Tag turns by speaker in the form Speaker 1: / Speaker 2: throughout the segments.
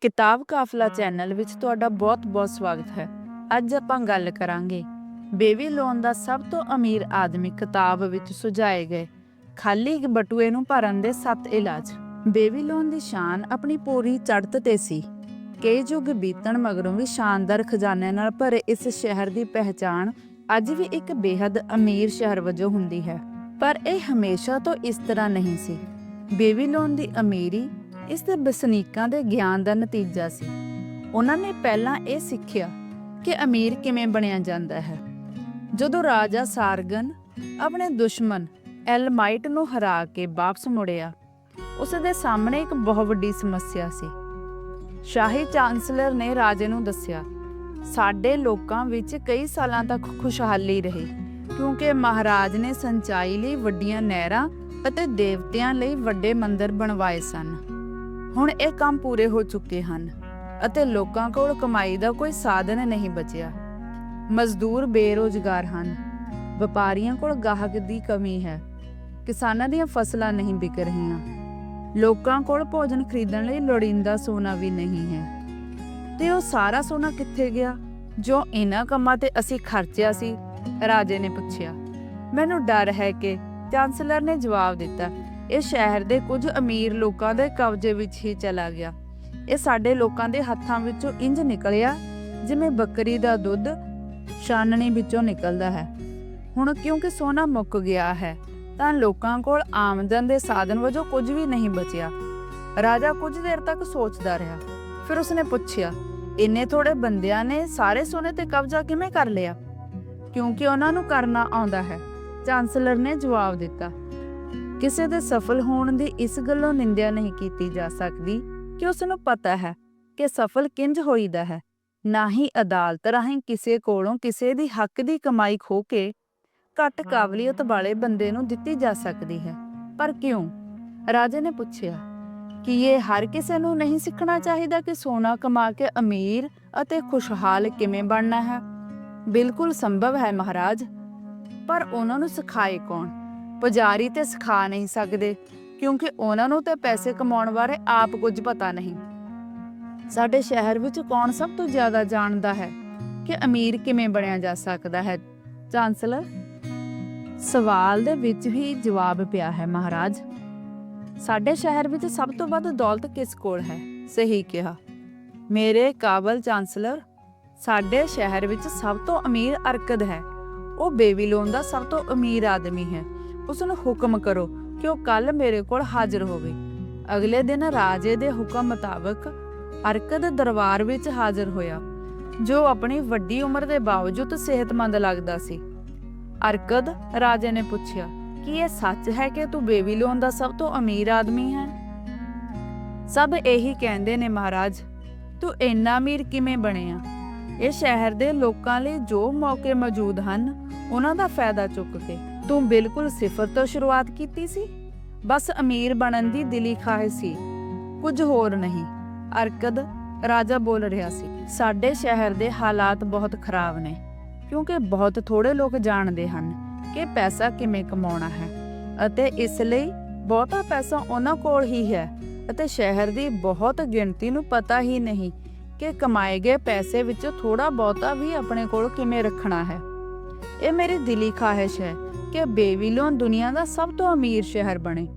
Speaker 1: ਕਿਤਾਬ ਕਾਫਲਾ ਚੈਨਲ ਵਿੱਚ ਤੁਹਾਡਾ ਬਹੁਤ-ਬਹੁਤ ਸਵਾਗਤ ਹੈ। ਅੱਜ ਆਪਾਂ ਗੱਲ ਕਰਾਂਗੇ ਬੇਬੀਲੋਨ ਦਾ ਸਭ ਤੋਂ ਅਮੀਰ ਆਦਮੀ ਕਿਤਾਬ ਵਿੱਚ ਸੁਝਾਏ ਗਏ ਖਾਲੀ ਬਟੂਏ ਨੂੰ ਭਰਨ ਦੇ ਸੱਤ ਇਲਾਜ। ਬੇਬੀਲੋਨ ਦੀ ਸ਼ਾਨ ਆਪਣੀ ਪੂਰੀ ਚੜ੍ਹਤ ਤੇ ਸੀ। ਕਈ ਯੁੱਗ ਬੀਤਣ ਮਗਰੋਂ ਵੀ ਸ਼ਾਨਦਾਰ ਖਜ਼ਾਨੇ ਨਾਲ ਭਰੇ ਇਸ ਸ਼ਹਿਰ ਦੀ ਪਹਿਚਾਣ ਅੱਜ ਵੀ ਇੱਕ ਬੇहद ਅਮੀਰ ਸ਼ਹਿਰ ਵਜੋਂ ਹੁੰਦੀ ਹੈ। ਪਰ ਇਹ ਹਮੇਸ਼ਾ ਤੋਂ ਇਸ ਤਰ੍ਹਾਂ ਨਹੀਂ ਸੀ। ਬੇਬੀਲੋਨ ਦੀ ਅਮੀਰੀ ਇਸ ਦੇ ਵਸਨੀਕਾਂ ਦੇ ਗਿਆਨ ਦਾ ਨਤੀਜਾ ਸੀ। ਉਹਨਾਂ ਨੇ ਪਹਿਲਾਂ ਇਹ ਸਿੱਖਿਆ ਕਿ ਅਮੀਰ ਕਿਵੇਂ ਬਣਿਆ ਜਾਂਦਾ ਹੈ। ਜਦੋਂ ਰਾਜਾ ਸਾਰਗਨ ਆਪਣੇ ਦੁਸ਼ਮਣ ਐਲਮਾਈਟ ਨੂੰ ਹਰਾ ਕੇ ਵਾਪਸ ਮੁੜਿਆ, ਉਸ ਦੇ ਸਾਹਮਣੇ ਇੱਕ ਬਹੁਤ ਵੱਡੀ ਸਮੱਸਿਆ ਸੀ। ਸ਼ਾਹੀ ਚਾਂਸਲਰ ਨੇ ਰਾਜੇ ਨੂੰ ਦੱਸਿਆ, ਸਾਡੇ ਲੋਕਾਂ ਵਿੱਚ ਕਈ ਸਾਲਾਂ ਤੱਕ ਖੁਸ਼ਹਾਲੀ ਰਹੀ, ਕਿਉਂਕਿ ਮਹਾਰਾਜ ਨੇ ਸਿੰਚਾਈ ਲਈ ਵੱਡੀਆਂ ਨਹਿਰਾਂ ਅਤੇ ਦੇਵਤਿਆਂ ਲਈ ਵੱਡੇ ਮੰਦਰ ਬਣਵਾਏ ਸਨ। ਹੁਣ ਇਹ ਕੰਮ ਪੂਰੇ ਹੋ ਚੁੱਕੇ ਹਨ ਅਤੇ ਲੋਕਾਂ ਕੋਲ ਕਮਾਈ ਦਾ ਕੋਈ ਸਾਧਨ ਨਹੀਂ ਬਚਿਆ। ਮਜ਼ਦੂਰ ਬੇਰੋਜ਼ਗਾਰ ਹਨ। ਵਪਾਰੀਆਂ ਕੋਲ ਗਾਹਕ ਦੀ ਕਮੀ ਹੈ। ਕਿਸਾਨਾਂ ਦੀਆਂ ਫਸਲਾਂ ਨਹੀਂ ਵਿਕ ਰਹੀਆਂ। ਲੋਕਾਂ ਕੋਲ ਭੋਜਨ ਖਰੀਦਣ ਲਈ ਲੋੜੀਂਦਾ ਸੋਨਾ ਵੀ ਨਹੀਂ ਹੈ। ਤੇ ਉਹ ਸਾਰਾ ਸੋਨਾ ਕਿੱਥੇ ਗਿਆ? ਜੋ ਇਹਨਾਂ ਕੰਮਾਂ ਤੇ ਅਸੀਂ ਖਰਚਿਆ ਸੀ, ਰਾਜੇ ਨੇ ਪੁੱਛਿਆ। ਮੈਨੂੰ ਡਰ ਹੈ ਕਿ ਚਾਂਸਲਰ ਨੇ ਜਵਾਬ ਦਿੱਤਾ ਇਹ ਸ਼ਹਿਰ ਦੇ ਕੁਝ ਅਮੀਰ ਲੋਕਾਂ ਦੇ ਕਬਜ਼ੇ ਵਿੱਚ ਹੀ ਚਲਾ ਗਿਆ। ਇਹ ਸਾਡੇ ਲੋਕਾਂ ਦੇ ਹੱਥਾਂ ਵਿੱਚੋਂ ਇੰਜ ਨਿਕਲਿਆ ਜਿਵੇਂ ਬੱਕਰੀ ਦਾ ਦੁੱਧ ਛਾਨਣੀ ਵਿੱਚੋਂ ਨਿਕਲਦਾ ਹੈ। ਹੁਣ ਕਿਉਂਕਿ ਸੋਨਾ ਮੁੱਕ ਗਿਆ ਹੈ, ਤਾਂ ਲੋਕਾਂ ਕੋਲ ਆਮਦਨ ਦੇ ਸਾਧਨ ਵਜੋਂ ਕੁਝ ਵੀ ਨਹੀਂ ਬਚਿਆ। ਰਾਜਾ ਕੁਝ ਦੇਰ ਤੱਕ ਸੋਚਦਾ ਰਿਹਾ, ਫਿਰ ਉਸਨੇ ਪੁੱਛਿਆ, ਇੰਨੇ ਥੋੜੇ ਬੰਦਿਆਂ ਨੇ ਸਾਰੇ ਸੋਨੇ ਤੇ ਕਬਜ਼ਾ ਕਿਵੇਂ ਕਰ ਲਿਆ? ਕਿਉਂਕਿ ਉਹਨਾਂ ਨੂੰ ਕਰਨਾ ਆਉਂਦਾ ਹੈ। ਚਾਂਸਲਰ ਨੇ ਜਵਾਬ ਦਿੱਤਾ ਕਿਸੇ ਦੇ ਸਫਲ ਹੋਣ ਦੀ ਇਸ ਗੱਲੋਂ ਨਿੰਦਿਆ ਨਹੀਂ ਕੀਤੀ ਜਾ ਸਕਦੀ ਕਿ ਉਸ ਨੂੰ ਪਤਾ ਹੈ ਕਿ ਸਫਲ ਕਿੰਜ ਹੋਈਦਾ ਹੈ। ਨਾ ਹੀ ਅਦਾਲਤ ਰਾਹੀਂ ਕਿਸੇ ਕੋਲੋਂ ਕਿਸੇ ਦੀ ਹੱਕ ਦੀ ਕਮਾਈ ਖੋ ਕੇ ਘੱਟ ਕਾਬਲੀਅਤ ਵਾਲੇ ਬੰਦੇ ਨੂੰ ਦਿੱਤੀ ਜਾ ਸਕਦੀ ਹੈ। ਪਰ ਕਿਉਂ? ਰਾਜੇ ਨੇ ਪੁੱਛਿਆ, ਕਿ ਇਹ ਹਰ ਕਿਸੇ ਨੂੰ ਨਹੀਂ ਸਿੱਖਣਾ ਚਾਹੀਦਾ ਕਿ ਸੋਨਾ ਕਮਾ ਕੇ ਅਮੀਰ ਅਤੇ ਖੁਸ਼ਹਾਲ ਕਿਵੇਂ ਬਣਨਾ ਹੈ? ਬਿਲਕੁਲ ਸੰਭਵ ਹੈ ਮਹਾਰਾਜ, ਪਰ ਉਹਨਾਂ ਨੂੰ ਸਿਖਾਏ ਕੌਣ? ਪੁਜਾਰੀ ਤੇ ਸਿਖਾ ਨਹੀਂ ਸਕਦੇ, ਕਿਉਂਕਿ ਉਹਨਾਂ ਨੂੰ ਤੇ ਪੈਸੇ ਕਮਾਉਣ ਬਾਰੇ ਆਪ ਕੁਝ ਪਤਾ ਨਹੀਂ। ਸਾਡੇ ਸ਼ਹਿਰ ਵਿੱਚ ਕੌਣ ਸਭ ਤੋਂ ਜ਼ਿਆਦਾ ਜਾਣਦਾ ਹੈ ਕਿ ਅਮੀਰ ਕਿਵੇਂ ਬਣਿਆ ਜਾ ਸਕਦਾ ਹੈ? ਚਾਂਸਲਰ? ਸਵਾਲ ਦੇ ਵਿੱਚ ਹੀ ਜਵਾਬ ਪਿਆ ਹੈ ਮਹਾਰਾਜ। ਸਾਡੇ ਸ਼ਹਿਰ ਵਿੱਚ ਸਭ ਤੋਂ ਵੱਧ ਦੌਲਤ ਕਿਸ ਕੋਲ ਹੈ? ਸਹੀ ਕਿਹਾ। ਮੇਰੇ ਕਾਬਲ ਚਾਂਸਲਰ, ਸਾਡੇ ਸ਼ਹਿਰ ਵਿੱਚ ਸਭ ਤੋਂ ਅਮੀਰ ਅਰਕਦ ਹੈ। ਉਹ ਬੇਬੀਲੋਨ ਦਾ ਸਭ ਤੋਂ ਅਮੀਰ ਆਦਮੀ ਹੈ। ਉਸ ਨੂੰ ਹੁਕਮ ਕਰੋ ਕਿ ਉਹ ਕੱਲ ਮੇਰੇ ਕੋਲ ਹਾਜ਼ਰ ਹੋਵੇ। ਅਗਲੇ ਦਿਨ ਰਾਜੇ ਦੇ ਹੁਕਮ ਮੁਤਾਬਕ ਅਰਕਦ ਦਰਬਾਰ ਵਿੱਚ ਹਾਜ਼ਰ ਹੋਇਆ, ਜੋ ਆਪਣੀ ਵੱਡੀ ਉਮਰ ਦੇ ਬਾਵਜੂਦ ਸਿਹਤਮੰਦ ਲੱਗਦਾ ਸੀ। ਅਰਕਦ ਰਾਜੇ ਨੇ ਪੁੱਛਿਆ, ਕੀ ਇਹ ਸੱਚ ਹੈ ਕਿ ਤੂੰ ਬੇਬੀਲੋਨ ਦਾ ਸਭ ਤੋਂ ਅਮੀਰ ਆਦਮੀ ਹੈ? ਸਭ ਇਹੀ ਕਹਿੰਦੇ ਨੇ, ਮਹਾਰਾਜ, ਤੂੰ ਇੰਨਾ ਅਮੀਰ ਕਿਵੇਂ ਬਣਿਆ? ਇਹ ਸ਼ਹਿਰ ਦੇ ਲੋਕਾਂ ਲਈ ਜੋ ਮੌਕੇ ਮੌਜੂਦ ਹਨ, ਉਹਨਾਂ ਦਾ ਫਾਇਦਾ ਚੁੱਕ ਕੇ। ਤੂੰ ਬਿਲਕੁਲ ਸਿਫਰ ਤੋਂ ਸ਼ੁਰੂਆਤ ਕੀਤੀ ਸੀ? ਬਸ ਅਮੀਰ ਬਣਨ ਦੀ ਦਿਲੀ ਖਾਹਿਸ਼ ਸੀ। ਕੁਝ ਹੋਰ ਨਹੀਂ। ਅਰਕਦ ਰਾਜਾ ਬੋਲ ਰਿਹਾ ਸੀ, ਸਾਡੇ ਸ਼ਹਿਰ ਦੇ ਹਾਲਾਤ ਬਹੁਤ ਖਰਾਬ ਨੇ, ਕਿਉਂਕਿ ਬਹੁਤ ਥੋੜੇ ਲੋਕ ਜਾਣਦੇ ਹਨ ਕਿ ਪੈਸਾ ਕਿਵੇਂ ਕਮਾਉਣਾ ਹੈ ਅਤੇ ਇਸ ਲਈ ਬਹੁਤਾ ਪੈਸਾ ਉਹਨਾਂ ਕੋਲ ਹੀ ਹੈ ਅਤੇ ਸ਼ਹਿਰ ਦੀ ਬਹੁਤ ਗਿਣਤੀ ਨੂੰ ਪਤਾ ਹੀ ਨਹੀਂ ਕਿ ਕਮਾਏ ਗਏ ਪੈਸੇ ਵਿੱਚੋਂ ਥੋੜਾ ਬਹੁਤਾ ਵੀ ਆਪਣੇ ਕੋਲ ਕਿਵੇਂ ਰੱਖਣਾ ਹੈ। ਇਹ ਮੇਰੀ ਦਿਲੀ ਖਾਹਿਸ਼ ਹੈ ਕਿ ਬੇਬੀਲੋਨ ਦੁਨੀਆ ਦਾ ਸਭ ਤੋਂ ਅਮੀਰ ਸ਼ਹਿਰ ਬਣੇ।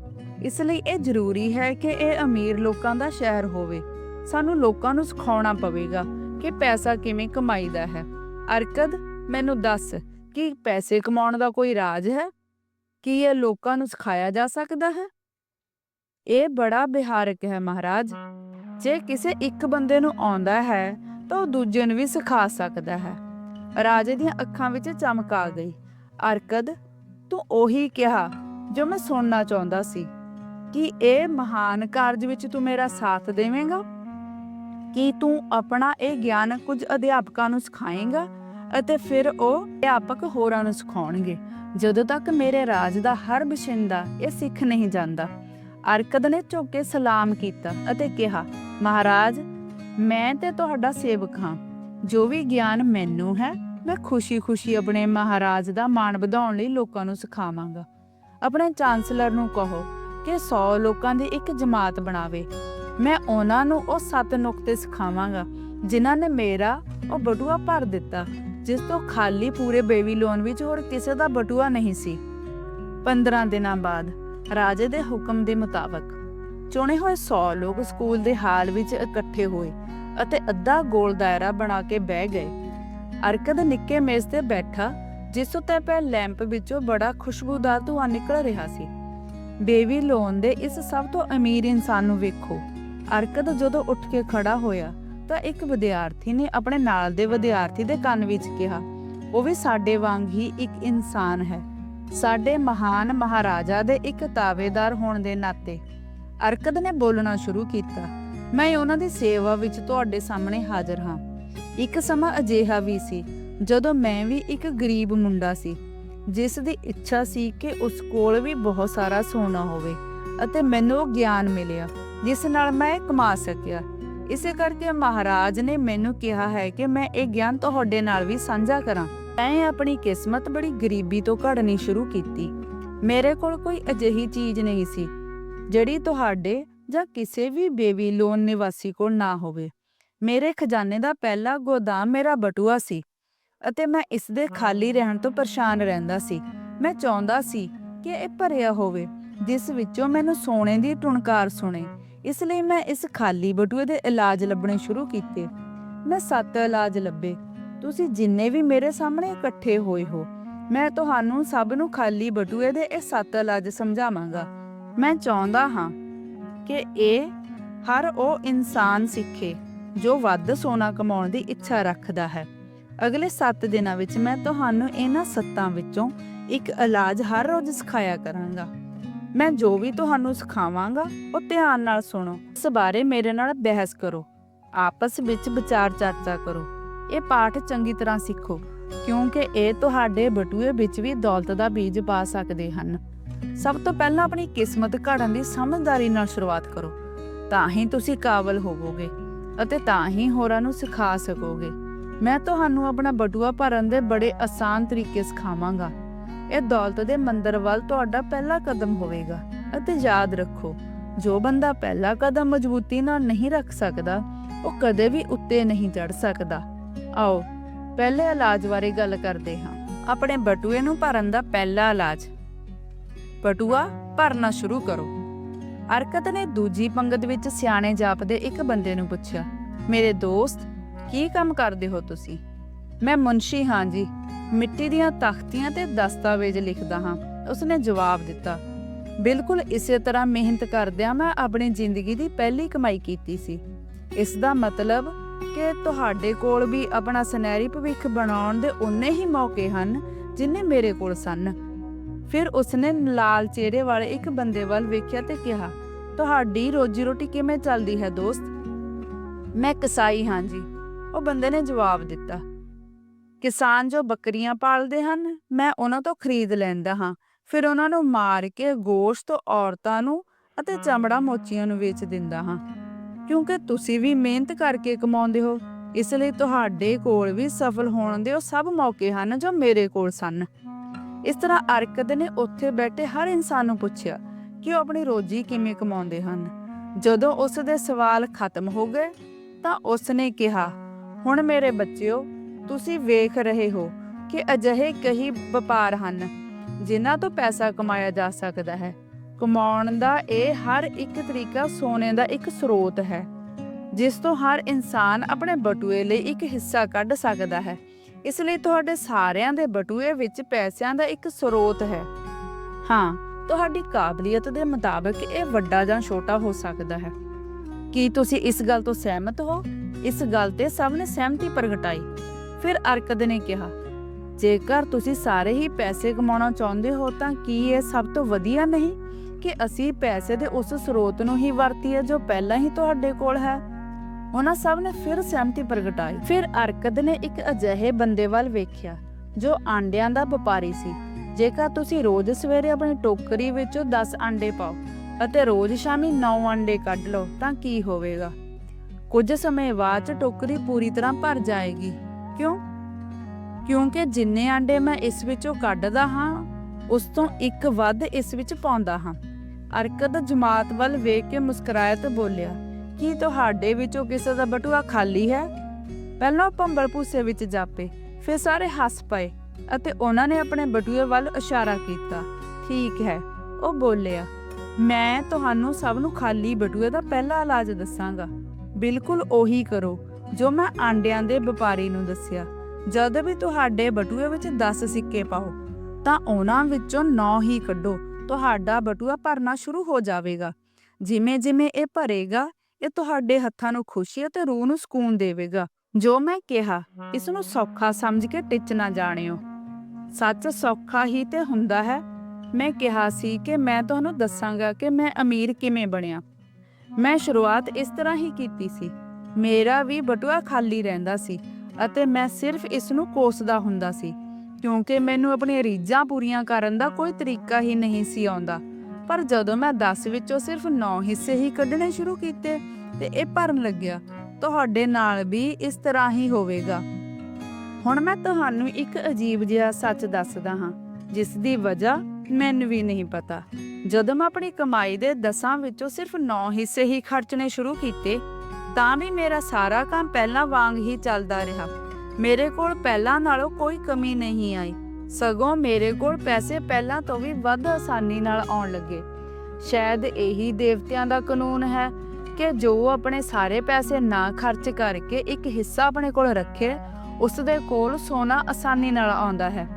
Speaker 1: ਇਸ ਲਈ ਇਹ ਜ਼ਰੂਰੀ ਹੈ ਕਿ ਇਹ ਅਮੀਰ ਲੋਕਾਂ ਦਾ ਸ਼ਹਿਰ ਹੋਵੇ। ਸਾਨੂੰ ਲੋਕਾਂ ਨੂੰ ਸਿਖਾਉਣਾ ਪਵੇਗਾ ਕਿ ਪੈਸਾ ਕਿਵੇਂ ਕਮਾਈਦਾ ਹੈ। ਅਰਕਦ, ਮੈਨੂੰ ਦੱਸ ਕਿ ਪੈਸੇ ਕਮਾਉਣ ਦਾ ਕੋਈ ਰਾਜ ਹੈ? ਕੀ ਇਹ ਲੋਕਾਂ ਨੂੰ ਸਿਖਾਇਆ ਜਾ ਸਕਦਾ ਹੈ? ਇਹ ਬੜਾ ਬਿਹਾਰਕ ਹੈ ਮਹਾਰਾਜ। ਜੇ ਕਿਸੇ ਇੱਕ ਬੰਦੇ ਨੂੰ ਆਉਂਦਾ ਹੈ, ਤਾਂ ਉਹ ਦੂਜੇ ਨੂੰ ਵੀ ਸਿਖਾ ਸਕਦਾ ਹੈ। ਰਾਜੇ ਦੀਆਂ ਅੱਖਾਂ ਵਿੱਚ ਚਮਕ ਆ ਗਈ। ਅਰਕਦ ਤੂੰ ਉਹੀ ਕਿਹਾ ਜੋ ਮੈਂ ਸੁਣਨਾ ਚਾਹੁੰਦਾ ਸੀ। ਕਿ ਇਹ ਮਹਾਨ ਕਾਰਜ ਵਿੱਚ ਤੂੰ ਮੇਰਾ ਸਾਥ ਦੇਵੇਂਗਾ? ਕੀ ਤੂੰ ਆਪਣਾ ਇਹ ਗਿਆਨ ਕੁਝ ਅਧਿਆਪਕਾਂ ਨੂੰ ਸਿਖਾਏਂਗਾ ਅਤੇ ਫਿਰ ਉਹ ਅਧਿਆਪਕ ਹੋਰਾਂ ਨੂੰ ਸਿਖਾਉਣਗੇ? ਜਦੋਂ ਤੱਕ ਮੇਰੇ ਰਾਜ ਦਾ ਹਰ ਬਸ਼ਿੰਦਾ ਇਹ ਸਿੱਖ ਨਹੀਂ ਜਾਂਦਾ। ਅਰਕਦ ਨੇ ਝੁੱਕ ਕੇ ਸਲਾਮ ਕੀਤਾ ਅਤੇ ਕਿਹਾ, ਮਹਾਰਾਜ, ਮੈਂ ਤੇ ਤੁਹਾਡਾ ਸੇਵਕ ਹਾਂ। ਜੋ ਵੀ ਗਿਆਨ ਮੈਨੂੰ ਹੈ ਮੈਂ ਖੁਸ਼ੀ-ਖੁਸ਼ੀ ਆਪਣੇ ਮਹਾਰਾਜ ਦਾ ਮਾਣ ਵਧਾਉਣ ਲਈ ਲੋਕਾਂ ਨੂੰ ਸਿਖਾਵਾਂਗਾ। ਆਪਣੇ ਚਾਂਸਲਰ ਨੂੰ ਕਹੋ ਕਿ 100 ਲੋਕਾਂ ਦੀ ਇੱਕ ਜਮਾਤ ਬਣਾਵੇ। ਮੈਂ ਉਹਨਾਂ ਨੂੰ ਉਹ ਸੱਤ ਨੁਕਤੇ ਸਿਖਾਵਾਂਗਾ, ਜਿਨ੍ਹਾਂ ਨੇ ਮੇਰਾ ਉਹ ਬਟੂਆ ਭਰ ਦਿੱਤਾ, ਜਿਸ ਤੋਂ ਖਾਲੀ ਪੂਰੇ ਬੇਬੀਲੋਨ ਵਿੱਚ ਹੋਰ ਕਿਸੇ ਦਾ ਬਟੂਆ ਨਹੀਂ ਸੀ। 15 ਦਿਨਾਂ ਬਾਅਦ ਰਾਜੇ ਦੇ ਹੁਕਮ ਦੇ ਮੁਤਾਬਕ ਚੁਣੇ ਹੋਏ 100 ਲੋਕ ਸਕੂਲ ਦੇ ਹਾਲ ਵਿੱਚ ਇਕੱਠੇ ਹੋਏ ਅਤੇ ਅੱਧਾ ਗੋਲ ਦਾਇਰਾ ਬਣਾ ਕੇ ਬਹਿ ਗਏ। ਅਰਕਦ ਨਿੱਕੇ ਮੇਜ਼ ਤੇ ਬੈਠਾ, ਜਿਸ ਉੱਤੇ ਪੈ ਲੈਂਪ ਵਿੱਚੋਂ ਬੜਾ ਖੁਸ਼ਬੂਦਾਰ ਧੂੰਆਂ ਨਿਕਲ ਰਿਹਾ ਸੀ। ਬੇਬੀ ਲੋਨ ਦੇ ਇਸ ਸਭ ਤੋਂ ਅਮੀਰ ਇਨਸਾਨ ਨੂੰ ਵੇਖੋ। ਅਰਕਦ ਜਦੋਂ ਉੱਠ ਕੇ ਖੜਾ ਹੋਇਆ, ਤਾਂ ਇੱਕ ਵਿਦਿਆਰਥੀ ਨੇ ਆਪਣੇ ਨਾਲ ਦੇ ਵਿਦਿਆਰਥੀ ਦੇ ਕੰਨ ਵਿੱਚ ਕਿਹਾ, ਉਹ ਵੀ ਸਾਡੇ ਵਾਂਗ ਹੀ ਇੱਕ ਇਨਸਾਨ ਹੈ। ਸਾਡੇ ਮਹਾਨ ਮਹਾਰਾਜਾ ਦੇ ਇੱਕ ਤਾਵੇਦਾਰ ਹੋਣ ਦੇ ਨਾਤੇ। ਅਰਕਦ ਨੇ ਬੋਲਣਾ ਸ਼ੁਰੂ ਕੀਤਾ, ਮੈਂ ਉਹਨਾਂ ਦੀ ਸੇਵਾ ਵਿੱਚ ਤੁਹਾਡੇ ਸਾਹਮਣੇ ਹਾਜ਼ਰ ਹਾਂ। ਇੱਕ ਸਮਾਂ ਅਜਿਹਾ ਵੀ ਸੀ ਜਦੋਂ ਮੈਂ ਵੀ ਇੱਕ ਗਰੀਬ ਮੁੰਡਾ ਸੀ, ਜਿਸ ਦੀ ਇੱਛਾ ਸੀ ਕਿ ਉਸ ਕੋਲ ਵੀ ਬਹੁਤ ਸਾਰਾ ਸੋਨਾ ਹੋਵੇ ਅਤੇ ਮੈਨੂੰ ਉਹ ਗਿਆਨ ਮਿਲਿਆ, ਜਿਸ ਨਾਲ ਮੈਂ ਕਮਾ ਸਕਿਆ। ਇਸੇ ਕਰਕੇ ਮਹਾਰਾਜ ਨੇ ਮੈਨੂੰ ਕਿਹਾ ਹੈ ਕਿ ਮੈਂ ਇਹ ਗਿਆਨ ਤੁਹਾਡੇ ਨਾਲ ਵੀ ਸਾਂਝਾ ਕਰਾਂ। ਮੈਂ ਆਪਣੀ ਕਿਸਮਤ ਬੜੀ ਗਰੀਬੀ ਤੋਂ ਘੜਨੀ ਸ਼ੁਰੂ ਕੀਤੀ। ਮੇਰੇ ਕੋਲ ਕੋਈ ਅਜਿਹੀ ਚੀਜ਼ ਨਹੀਂ ਸੀ, ਜਿਹੜੀ ਤੁਹਾਡੇ ਜਾਂ ਕਿਸੇ ਵੀ ਬੇਬੀ ਲੋਨ ਨਿਵਾਸੀ ਕੋਲ ਨਾ ਹੋਵੇ। ਮੇਰੇ ਖਜ਼ਾਨੇ ਦਾ ਪਹਿਲਾ ਗੋਦਾਮ ਮੇਰਾ ਬਟੂਆ ਸੀ ਅਤੇ ਮੈਂ ਇਸ ਦੇ ਖਾਲੀ ਰਹਿਣ ਤੋਂ ਪਰੇਸ਼ਾਨ ਰਹਿੰਦਾ ਸੀ। ਮੈਂ ਚਾਹੁੰਦਾ ਸੀ ਕਿ ਇਹ ਭਰਿਆ ਹੋਵੇ, ਜਿਸ ਵਿੱਚੋਂ ਮੈਨੂੰ ਸੋਨੇ ਦੀ ਟੁਣਕਾਰ ਸੁਣੇ। ਇਸ ਲਈ ਮੈਂ ਇਸ ਖਾਲੀ ਬਟੂਏ ਦੇ ਇਲਾਜ ਲੱਭਣੇ ਸ਼ੁਰੂ ਕੀਤੇ। ਮੈਂ ਸੱਤ ਇਲਾਜ ਲੱਭੇ। ਤੁਸੀਂ ਜਿੰਨੇ ਵੀ ਮੇਰੇ ਸਾਹਮਣੇ ਇਕੱਠੇ ਹੋਏ ਹੋ, ਮੈਂ ਤੁਹਾਨੂੰ ਸਭ ਨੂੰ ਖਾਲੀ ਬਟੂਏ ਦੇ ਇਹ ਸੱਤ ਇਲਾਜ ਸਮਝਾਵਾਂਗਾ। ਮੈਂ ਚਾਹੁੰਦਾ ਹਾਂ ਕਿ ਇਹ ਹਰ ਉਹ ਇਨਸਾਨ ਸਿੱਖੇ। ਜੋ ਵੱਧ ਸੋਨਾ ਕਮਾਉਣ ਦੀ ਇੱਛਾ ਰੱਖਦਾ ਹੈ। ਅਗਲੇ 7 ਦਿਨਾਂ ਵਿੱਚ ਮੈਂ ਤੁਹਾਨੂੰ ਇਹਨਾਂ ਸੱਤਾਂ ਵਿੱਚੋਂ ਇੱਕ ਇਲਾਜ ਹਰ ਰੋਜ਼ ਸਿਖਾਇਆ ਕਰਾਂਗਾ। ਮੈਂ ਜੋ ਵੀ ਤੁਹਾਨੂੰ ਸਿਖਾਵਾਂਗਾ, ਉਹ ਧਿਆਨ ਨਾਲ ਸੁਣੋ। ਇਸ ਬਾਰੇ ਮੇਰੇ ਨਾਲ ਬਹਿਸ ਕਰੋ। ਆਪਸ ਵਿੱਚ ਵਿਚਾਰ ਚਰਚਾ ਕਰੋ। ਇਹ ਪਾਠ ਚੰਗੀ ਤਰ੍ਹਾਂ ਸਿੱਖੋ, ਕਿਉਂਕਿ ਇਹ ਤੁਹਾਡੇ ਬਟੂਏ ਵਿੱਚ ਵੀ ਦੌਲਤ ਦਾ ਬੀਜ ਪਾ ਸਕਦੇ ਹਨ। ਸਭ ਤੋਂ ਪਹਿਲਾਂ ਆਪਣੀ ਕਿਸਮਤ ਘੜਨ ਦੀ ਸਮਝਦਾਰੀ ਨਾਲ ਸ਼ੁਰੂਆਤ ਕਰੋ। ਤਾਂ ਹੀ ਤੁਸੀਂ ਕਾਬਲ ਹੋਵੋਗੇ। ਅਤੇ ਤਾਂ ਹੀ ਹੋਰਾਂ ਨੂੰ ਸਿਖਾ ਸਕੋਗੇ। ਮੈਂ ਤੁਹਾਨੂੰ ਆਪਣਾ ਬਟੂਆ ਭਰਨ ਦੇ ਬੜੇ ਆਸਾਨ ਤਰੀਕੇ ਸਿਖਾਵਾਂਗਾ। ਇਹ ਦੌਲਤ ਦੇ ਮੰਦਰ ਵੱਲ ਤੁਹਾਡਾ ਪਹਿਲਾ ਕਦਮ ਹੋਵੇਗਾ ਅਤੇ ਯਾਦ ਰੱਖੋ, ਜੋ ਬੰਦਾ ਪਹਿਲਾ ਕਦਮ ਮਜ਼ਬੂਤੀ ਨਾਲ ਨਹੀਂ ਰੱਖ ਸਕਦਾ, ਉਹ ਕਦੇ ਵੀ ਉੱਤੇ ਨਹੀਂ ਚੜ ਸਕਦਾ। ਆਓ, ਪਹਿਲੇ ਇਲਾਜ ਬਾਰੇ ਗੱਲ ਕਰਦੇ ਹਾਂ। ਆਪਣੇ ਬਟੂਏ ਨੂੰ ਭਰਨ ਦਾ ਪਹਿਲਾ ਇਲਾਜ। ਬਟੂਆ, ਭਰਨਾ ਸ਼ੁਰੂ ਕਰੋ। ਅਰਕਤ ਨੇ ਦੂਜੀ ਪੰਗਤ ਵਿੱਚ ਸਿਆਣੇ ਜਾਪਦੇ ਇੱਕ ਬੰਦੇ ਨੂੰ ਪੁੱਛਿਆ, ਮੇਰੇ ਦੋਸਤ, ਕੀ ਕੰਮ ਕਰਦੇ ਹੋ ਤੁਸੀਂ? ਮੈਂ ਮੁੰਸ਼ੀ ਹਾਂ ਜੀ, ਮਿੱਟੀ ਦੀਆਂ ਤਖਤੀਆਂ ਤੇ ਦਸਤਾਵੇਜ਼ ਲਿਖਦਾ ਹਾਂ, ਉਸਨੇ ਜਵਾਬ ਦਿੱਤਾ। ਬਿਲਕੁਲ ਇਸੇ ਤਰ੍ਹਾਂ ਮਿਹਨਤ ਕਰਦਿਆਂ ਮੈਂ ਆਪਣੀ ਜ਼ਿੰਦਗੀ ਦੀ ਪਹਿਲੀ ਕਮਾਈ ਕੀਤੀ ਸੀ। ਇਸ ਦਾ ਮਤਲਬ ਕਿ ਤੁਹਾਡੇ ਕੋਲ ਵੀ ਆਪਣਾ ਸੁਨਹਿਰੀ ਭਵਿੱਖ ਬਣਾਉਣ ਦੇ ਉਨੇ ਹੀ ਮੌਕੇ ਹਨ ਜਿੰਨੇ ਮੇਰੇ ਕੋਲ ਸਨ। ਫਿਰ ਉਸਨੇ ਲਾਲ ਚਿਹਰੇ ਵਾਲੇ ਇੱਕ ਬੰਦੇ ਵੱਲ ਵੇਖਿਆ ਤੇ ਕਿਹਾ, ਤੁਹਾਡੀ ਰੋਜੀ ਰੋਟੀ ਕਿਵੇਂ ਚੱਲਦੀ ਹੈ, ਦੋਸਤ? ਮੈਂ ਕਸਾਈ ਹਾਂ ਜੀ। ਉਹ ਬੰਦੇ ਨੇ ਜਵਾਬ ਦਿੱਤਾ, ਕਿਸਾਨ ਜੋ ਬੱਕਰੀਆਂ ਪਾਲਦੇ ਹਨ, ਮੈਂ ਉਹਨਾਂ ਤੋਂ ਖਰੀਦ ਲੈਂਦਾ ਹਾਂ। ਫਿਰ ਉਹਨਾਂ ਨੂੰ ਮਾਰ ਕੇ ਗੋਸ਼ਤ ਔਰਤਾਂ ਨੂੰ ਅਤੇ ਚਮੜਾ ਮੋਚੀਆਂ ਨੂੰ ਵੇਚ ਦਿੰਦਾ ਹਾਂ। ਕਿਉਂਕਿ ਤੁਸੀਂ ਵੀ ਮਿਹਨਤ ਕਰਕੇ ਕਮਾਉਂਦੇ ਹੋ, ਇਸ ਲਈ ਤੁਹਾਡੇ ਕੋਲ ਵੀ ਸਫਲ ਹੋਣ ਦੇ ਉਹ ਸਭ ਮੌਕੇ ਹਨ ਜੋ ਮੇਰੇ ਕੋਲ ਸਨ। ਇਸ ਤਰ੍ਹਾਂ ਅਰਕਦ ਨੇ ਉੱਥੇ ਬੈਠੇ ਹਰ ਇਨਸਾਨ ਨੂੰ ਪੁੱਛਿਆ ਕਿ ਉਹ ਆਪਣੀ ਰੋਜੀ ਕਿਵੇਂ ਕਮਾਉਂਦੇ ਹਨ। ਜਦੋਂ ਉਸ ਦੇ ਸਵਾਲ ਖਤਮ ਹੋ ਗਏ ਤਾਂ ਉਸ ਨੇ ਕਿਹਾ, ਹੁਣ ਮੇਰੇ ਬੱਚਿਓ, ਤੁਸੀਂ ਵੇਖ ਰਹੇ ਹੋ ਕਿ ਅਜਿਹੇ ਕਈ ਵਪਾਰ ਹਨ ਜਿਨ੍ਹਾਂ ਤੋਂ ਪੈਸਾ ਕਮਾਇਆ ਜਾ ਸਕਦਾ ਹੈ। ਕਮਾਉਣ ਦਾ ਇਹ ਹਰ ਇੱਕ ਤਰੀਕਾ ਸੋਨੇ ਦਾ ਇੱਕ ਸਰੋਤ ਹੈ, ਜਿਸ ਤੋਂ ਹਰ ਇਨਸਾਨ ਆਪਣੇ ਬਟੂਏ ਲਈ ਇੱਕ ਹਿੱਸਾ ਕੱਢ ਸਕਦਾ ਹੈ। ਇਸ ਲਈ ਤੁਹਾਡੇ ਸਾਰਿਆਂ ਦੇ ਬਟੂਏ ਵਿੱਚ ਪੈਸਿਆਂ ਦਾ ਇੱਕ ਸਰੋਤ ਹੈ। ਹਾਂ, ਤੁਹਾਡੀ ਕਾਬਲੀਅਤ ਦੇ ਮੁਤਾਬਕ ਇਹ ਵੱਡਾ ਜਾਂ ਛੋਟਾ ਹੋ ਸਕਦਾ ਹੈ। ਕੀ ਤੁਸੀਂ ਇਸ ਗੱਲ ਤੋਂ ਸਹਿਮਤ ਹੋ? ਇਸ ਗੱਲ ਤੇ ਸਭ ਨੇ ਸਹਿਮਤੀ ਪ੍ਰਗਟਾਈ। ਫਿਰ ਅਰਕਦ ਨੇ ਕਿਹਾ, ਜੇਕਰ ਤੁਸੀਂ ਸਾਰੇ ਹੀ ਪੈਸੇ ਕਮਾਉਣਾ ਚਾਹੁੰਦੇ ਹੋ, ਤਾਂ ਕੀ ਇਹ ਸਭ ਤੋਂ ਵਧੀਆ ਨਹੀਂ ਕਿ ਅਸੀਂ ਪੈਸੇ ਦੇ ਉਸ ਸਰੋਤ ਨੂੰ ਹੀ ਵਰਤੀਏ ਜੋ ਪਹਿਲਾਂ ਹੀ ਤੁਹਾਡੇ ਕੋਲ ਹੈ? ਉਹਨਾਂ ਸਭ ਨੇ ਫਿਰ ਸਹਿਮਤੀ ਪ੍ਰਗਟਾਈ। ਫਿਰ ਅਰਕਦ ਨੇ ਇੱਕ ਅਜਿਹੇ ਬੰਦੇ ਵੱਲ ਵੇਖਿਆ, ਜੋ ਆਂਡਿਆਂ ਦਾ ਵਪਾਰੀ ਸੀ। ਜੇਕਰ ਤੁਸੀਂ ਰੋਜ਼ ਸਵੇਰੇ ਆਪਣੀ ਟੋਕਰੀ ਵਿੱਚੋਂ 10 ਆਂਡੇ ਪਾਓ ਅਤੇ ਰੋਜ਼ ਸ਼ਾਮੀ 9 ਆਂਡੇ ਕੱਢ ਲਓ, ਤਾਂ ਕੀ ਹੋਵੇਗਾ? ਕੁਝ ਸਮੇਂ ਬਾਅਦ 'ਚ ਟੋਕਰੀ ਪੂਰੀ ਤਰ੍ਹਾਂ ਭਰ ਜਾਏਗੀ। ਕਿਉਂ? ਕਿਉਂਕਿ ਜਿੰਨੇ ਆਂਡੇ ਮੈਂ ਇਸ ਵਿੱਚੋਂ ਕੱਢਦਾ ਹਾਂ, ਉਸ ਤੋਂ ਇੱਕ ਵੱਧ ਇਸ ਵਿੱਚ ਪਾਉਂਦਾ ਹਾਂ। ਅਰਕਦ ਜਮਾਤ ਵੱਲ ਵੇਖ ਕੇ ਮੁਸਕਰਾਇਆ ਤੇ ਬੋਲਿਆ ਕੀ ਤੁਹਾਡੇ ਵਿੱਚੋਂ ਕਿਸੇ ਦਾ ਬਟੂਆ ਖਾਲੀ ਹੈ? ਪਹਿਲਾਂ ਭੰਬਲ ਭੂਸੇ ਵਿੱਚ ਜਾਪੇ, ਫਿਰ ਸਾਰੇ ਹੱਸ ਪਏ ਅਤੇ ਉਹਨਾਂ ਨੇ ਆਪਣੇ ਬਟੂਏ ਵੱਲ ਇਸ਼ਾਰਾ ਕੀਤਾ। ਠੀਕ ਹੈ, ਉਹ ਬੋਲਿਆ, ਮੈਂ ਤੁਹਾਨੂੰ ਸਭ ਨੂੰ ਖਾਲੀ ਬਟੂਏ ਦਾ ਪਹਿਲਾ ਇਲਾਜ ਦੱਸਾਂਗਾ। ਬਿਲਕੁਲ ਉਹੀ ਕਰੋ, ਜੋ ਮੈਂ ਆਂਡਿਆਂ ਦੇ ਵਪਾਰੀ ਨੂੰ ਦੱਸਿਆ। ਜਦ ਵੀ ਤੁਹਾਡੇ ਬਟੂਏ ਵਿੱਚ 10 ਸਿੱਕੇ ਪਾਓ, ਤਾਂ ਉਹਨਾਂ ਵਿੱਚੋਂ 9 ਹੀ ਕੱਢੋ। ਤੁਹਾਡਾ ਬਟੂਆ ਭਰਨਾ ਸ਼ੁਰੂ ਹੋ ਜਾਵੇਗਾ। ਜਿਵੇਂ ਜਿਵੇਂ ਇਹ ਭਰੇਗਾ ਇਹ ਤੁਹਾਡੇ ਹੱਥਾਂ ਨੂੰ ਖੁਸ਼ੀ ਅਤੇ ਰੂਹ ਨੂੰ ਸਕੂਨ ਦੇਵੇਗਾ। ਜੋ ਮੈਂ ਕਿਹਾ, ਇਸ ਨੂੰ ਸੌਖਾ ਸਮਝ ਕੇ ਟਿੱਚ ਨਾ ਜਾਣਿਓ। ਸੱਚ ਸੌਖਾ ਹੀ ਤੇ ਹੁੰਦਾ ਹੈ। ਮੈਂ ਕਿਹਾ ਸੀ ਕਿ ਮੈਂ ਤੁਹਾਨੂੰ ਦੱਸਾਂਗਾ ਕਿ ਮੈਂ ਅਮੀਰ ਕਿਵੇਂ ਬਣਿਆ। ਮੈਂ ਸ਼ੁਰੂਆਤ ਇਸ ਤਰ੍ਹਾਂ ਹੀ ਕੀਤੀ ਸੀ। ਮੇਰਾ ਵੀ ਬਟੂਆ ਖਾਲੀ ਰਹਿੰਦਾ ਸੀ ਅਤੇ ਮੈਂ ਸਿਰਫ ਇਸ ਨੂੰ ਕੋਸਦਾ ਹੁੰਦਾ ਸੀ, ਕਿਉਂਕਿ ਮੈਨੂੰ ਆਪਣੀਆਂ ਰੀਝਾਂ ਪੂਰੀਆਂ ਕਰਨ ਦਾ ਕੋਈ ਤਰੀਕਾ ਹੀ ਨਹੀਂ ਸੀ ਆਉਂਦਾ। ਪਰ ਜਦੋਂ ਮੈਂ 10 ਵਿੱਚੋਂ ਸਿਰਫ 9 ਹਿੱਸੇ ਹੀ ਕੱਢਣੇ ਸ਼ੁਰੂ ਕੀਤੇ ਤੇ ਇਹ ਭਰਨ ਲੱਗਿਆ, ਤੁਹਾਡੇ ਨਾਲ ਵੀ ਇਸ ਤਰ੍ਹਾਂ ਹੀ ਹੋਵੇਗਾ। ਹੁਣ ਮੈਂ ਤੁਹਾਨੂੰ ਇੱਕ ਅਜੀਬ ਜਿਹਾ ਸੱਚ ਦੱਸਦਾ ਹਾਂ, ਜਿਸ ਦੀ ਵਜ੍ਹਾ ਮੈਨੂੰ ਵੀ ਨਹੀਂ ਪਤਾ। ਜਦੋਂ ਮੈਂ ਆਪਣੀ ਕਮਾਈ ਦੇ 10 ਵਿੱਚੋਂ ਸਿਰਫ 9 ਹਿੱਸੇ ਹੀ ਖਰਚਣੇ ਸ਼ੁਰੂ ਕੀਤੇ, ਤਾਂ ਵੀ ਮੇਰਾ ਸਾਰਾ ਕੰਮ ਪਹਿਲਾਂ ਵਾਂਗ ਹੀ ਚੱਲਦਾ ਰਿਹਾ। ਮੇਰੇ ਕੋਲ ਪਹਿਲਾਂ ਨਾਲੋਂ ਕੋਈ ਕਮੀ ਨਹੀਂ ਆਈ। ਸਗੋਂ ਮੇਰੇ ਕੋਲ ਪੈਸੇ ਪਹਿਲਾਂ ਤੋਂ ਵੀ ਵੱਧ ਆਸਾਨੀ ਨਾਲ ਆਉਣ ਲੱਗੇ। ਸ਼ਾਇਦ ਇਹੀ ਦੇਵਤਿਆਂ ਦਾ ਕਾਨੂੰਨ ਹੈ ਕਿ ਜੋ ਆਪਣੇ ਸਾਰੇ ਪੈਸੇ ਨਾ ਖਰਚ ਕਰਕੇ ਇੱਕ ਹਿੱਸਾ ਆਪਣੇ ਕੋਲ ਰੱਖੇ ਉਸ ਦੇ ਕੋਲ ਸੋਨਾ ਆਸਾਨੀ ਨਾਲ ਆਉਂਦਾ ਹੈ।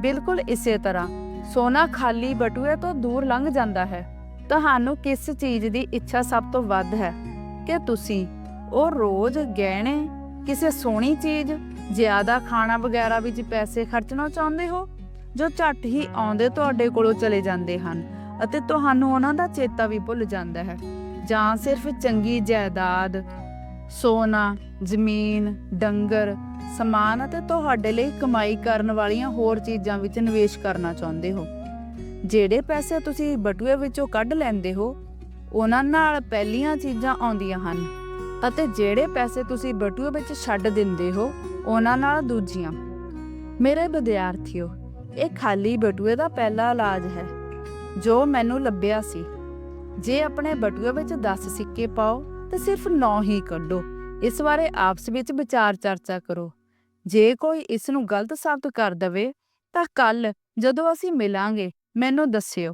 Speaker 1: ਬਿਲਕੁਲ ਇਸੇ ਤਰ੍ਹਾਂ, ਸੋਨਾ ਖਾਲੀ ਬਟੂਏ ਤੋਂ ਦੂਰ ਲੰਘ ਜਾਂਦਾ ਹੈ। ਤੁਹਾਨੂੰ ਕਿਸ ਚੀਜ਼ ਦੀ ਇੱਛਾ ਸਭ ਤੋਂ ਵੱਧ ਹੈ? ਕਿ ਤੁਸੀਂ, ਉਹ ਰੋਜ਼ ਗਹਿਣੇ, ਕਿਸੇ ਸੋਹਣੀ ਚੀਜ਼ ਜ਼ਿਆਦਾ ਖਾਣਾ ਵਗੈਰਾ ਵਿੱਚ ਪੈਸੇ ਖਰਚਣਾ ਚਾਹੁੰਦੇ ਹੋ? ਜੋ ਝੱਟ ਹੀ ਆਉਂਦੇ ਤੁਹਾਡੇ ਕੋਲੋਂ ਚਲੇ ਜਾਂਦੇ ਹਨ ਅਤੇ ਤੁਹਾਨੂੰ ਉਹਨਾਂ ਦਾ ਚੇਤਾ ਵੀ ਭੁੱਲ ਜਾਂਦਾ ਹੈ। ਜਾਂ ਸਿਰਫ ਚੰਗੀ ਜਾਇਦਾਦ, ਸੋਨਾ, ਜ਼ਮੀਨ, ਡੰਗਰ, ਸਮਾਨ ਅਤੇ ਤੁਹਾਡੇ ਲਈ ਕਮਾਈ ਕਰਨ ਵਾਲੀਆਂ ਹੋਰ ਚੀਜ਼ਾਂ ਵਿੱਚ ਨਿਵੇਸ਼ ਕਰਨਾ ਚਾਹੁੰਦੇ ਹੋ। ਜਿਹੜੇ ਪੈਸੇ ਤੁਸੀਂ ਬਟੂਏ ਵਿੱਚੋਂ ਕੱਢ ਲੈਂਦੇ ਹੋ, ਉਹਨਾਂ ਨਾਲ ਪਹਿਲੀਆਂ ਚੀਜ਼ਾਂ ਆਉਂਦੀਆਂ ਹਨ। ਅਤੇ ਜਿਹੜੇ ਪੈਸੇ ਤੁਸੀਂ ਬਟੂਏ ਵਿੱਚ ਛੱਡ ਦਿੰਦੇ ਹੋ, ਉਹਨਾਂ ਨਾਲ ਦੂਜੀਆਂ। ਮੇਰੇ ਵਿਦਿਆਰਥੀਓ, ਇਹ ਖਾਲੀ ਬਟੂਏ ਦਾ ਪਹਿਲਾ ਇਲਾਜ ਹੈ, ਜੋ ਮੈਨੂੰ ਲੱਭਿਆ ਸੀ। ਜੇ ਆਪਣੇ ਬਟੂਏ ਵਿੱਚ 10 ਸਿੱਕੇ ਪਾਓ, ਤਾਂ ਸਿਰਫ 9 ਹੀ ਕੱਢੋ। ਇਸ ਬਾਰੇ ਆਪਸ ਵਿੱਚ ਵਿਚਾਰ ਚਰਚਾ ਕਰੋ। ਜੇ ਕੋਈ ਇਸ ਨੂੰ ਗਲਤ ਸਾਬਤ ਕਰ ਦਵੇ, ਤਾਂ ਕੱਲ ਜਦੋਂ ਅਸੀਂ ਮਿਲਾਂਗੇ, ਮੈਨੂੰ ਦੱਸਿਓ।